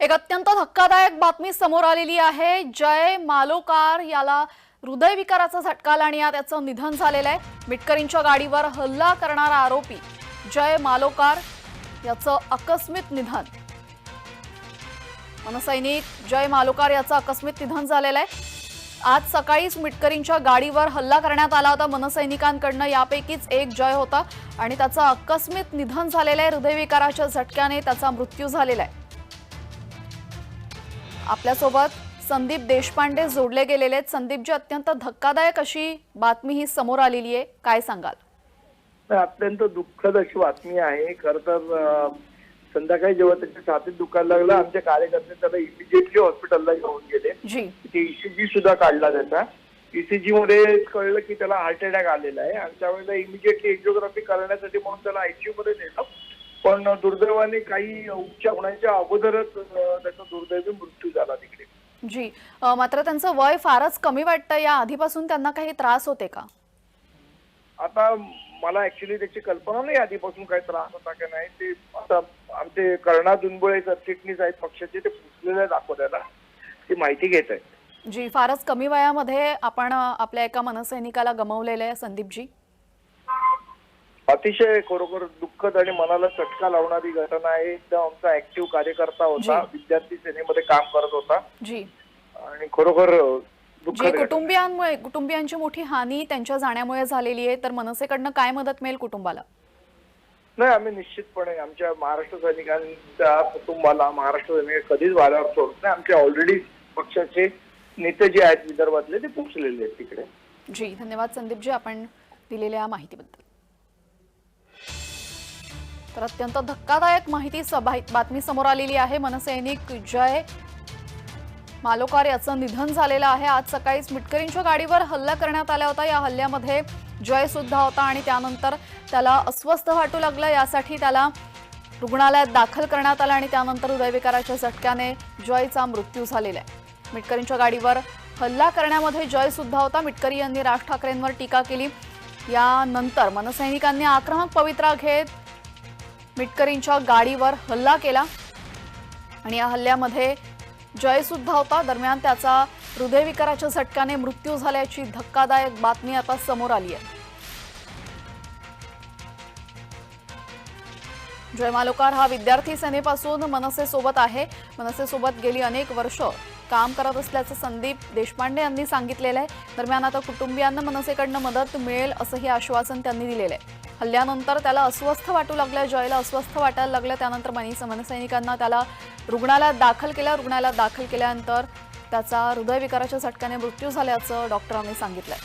एक अत्यंत धक्कादायक बातमी समोर आलेली आहे. जय मालोकार याला हृदयविकाराचा झटका लागण्यात आणि त्याचं निधन झालेलं आहे. मिटकरींच्या गाडीवर हल्ला करणारा आरोपी जय मालोकार याचं आकस्मित निधन. मनसैनिक जय मालोकार याचं अकस्मित निधन झालेलं आहे. आज सकाळीच मिटकरींच्या गाडीवर हल्ला करण्यात आला होता. मनसैनिकांकडनं यापैकीच एक जय होता आणि त्याचं आकस्मिक निधन झालेलं आहे. हृदयविकाराच्या झटक्याने त्याचा मृत्यू झालेला आहे. आपल्यासोबत संदीप देशपांडे जोडले गेलेले आहेत. संदीपजी अत्यंत धक्कादायक अशी बातमी ही समोर आलेली आहे. काय सांगाल? तर अत्यंत दुःखद अशी बातमी आहे. खर तर संध्याकाळी जेव्हा त्याच्या छातीत दुखायला लागलं आमचे कार्यकर्ते त्याला इमिजिएटली हॉस्पिटलला घेऊन गेले. जी. तिथे ईसीजी सुद्धा काढला त्याचा. ईसीजी मध्ये कळलं की त्याला हार्ट अटॅक आलेला आहे. आणि त्यावेळेला इमिजिएटली एन्जिओग्राफी करण्यासाठी म्हणून त्याला आयसीयू मध्ये नेलं. पण दुर्दैवाने काही उपचार होण्याच्या अगोदरच त्याचा दुर्दैवी मृत्यू झाला तिकडे. जी. मात्र त्यांचं वय फारच कमी वाटतं या आधीपासून त्यांना काही त्रास होते का? आता मला ऍक्च्युली त्याची कल्पना नाही आधीपासून काही त्रास होता की नाही. ते आता आमचे कर्णा दुनबुळे सरचिटणीस आहेत पक्षाचे ते पुसलेले दाखवल्याला. ती माहिती घेत आहेत. जी फारच कमी वयामध्ये आपण आपल्या एका मनसैनिकाला गमावलेलं आहे संदीपजी. अतिशय खरोखर दुःखद आणि मनाला चटका लावणारी घटना आहे. एकदम आमचा ऍक्टिव्ह कार्यकर्ता होता. विद्यार्थी सेनेमध्ये काम करत होता. जी. आणि खरोखर जे. कुटुंबियांमुळे कुटुंबियांची मोठी हानी त्यांच्या जाण्यामुळे झालेली आहे. तर मनसेकडनं काय मदत मिळेल कुटुंबाला? नाही आम्ही निश्चितपणे आमच्या महाराष्ट्र सैनिकांच्या कुटुंबाला महाराष्ट्र सैनिक कधीच वाऱ्यावर सोडत नाही. आमचे ऑलरेडी पक्षाचे नेते जे आहेत विदर्भातले ते पोचलेले आहेत तिकडे. जी धन्यवाद संदीपजी. आपण दिलेल्या माहितीबद्दल. तर अत्यंत धक्कादायक माहिती सभा बातमी समोर आलेली आहे. मनसैनिक जय. मालोकार याचं निधन झालेलं आहे. आज सकाळीच मिटकरींच्या गाडीवर हल्ला करण्यात आला होता. या हल्ल्यामध्ये जय सुद्धा होता आणि त्यानंतर त्याला अस्वस्थ वाटू लागलं. यासाठी त्याला रुग्णालयात दाखल करण्यात आलं आणि त्यानंतर हृदयविकाराच्या झटक्याने जयचा मृत्यू झालेला आहे. मिटकरींच्या गाडीवर हल्ला करण्यामध्ये जय सुद्धा होता. मिटकरी यांनी राज ठाकरेंवर टीका केली. यानंतर मनसैनिकांनी आक्रमक पवित्रा घेत मिटकरींच्या गाडीवर हल्ला केला. आणि या हल्ल्यामध्ये जय सुद्धा होता. दरम्यान त्याचा हृदयविकाराच्या झटक्याने मृत्यू झाल्याची धक्कादायक बातमी आता समोर आली आहे. जय मालोकार हा विद्यार्थी सेनेपासून मनसेसोबत आहे. मनसेसोबत गेली अनेक वर्ष काम करत असल्याचं संदीप देशपांडे यांनी सांगितलेलं आहे. दरम्यान आता कुटुंबियांना मनसेकडनं मदत मिळेल असंही आश्वासन त्यांनी दिलेलं आहे. हल्ल्यानंतर त्याला अस्वस्थ वाटू लागलं जयला अस्वस्थ वाटायला लागलं त्यानंतर मनी मनसैनिकांना त्याला रुग्णालयात दाखल केलं. रुग्णालयात दाखल केल्यानंतर त्याचा हृदयविकाराच्या झटक्याने मृत्यू झाल्याचं डॉक्टरांनी सांगितलंय.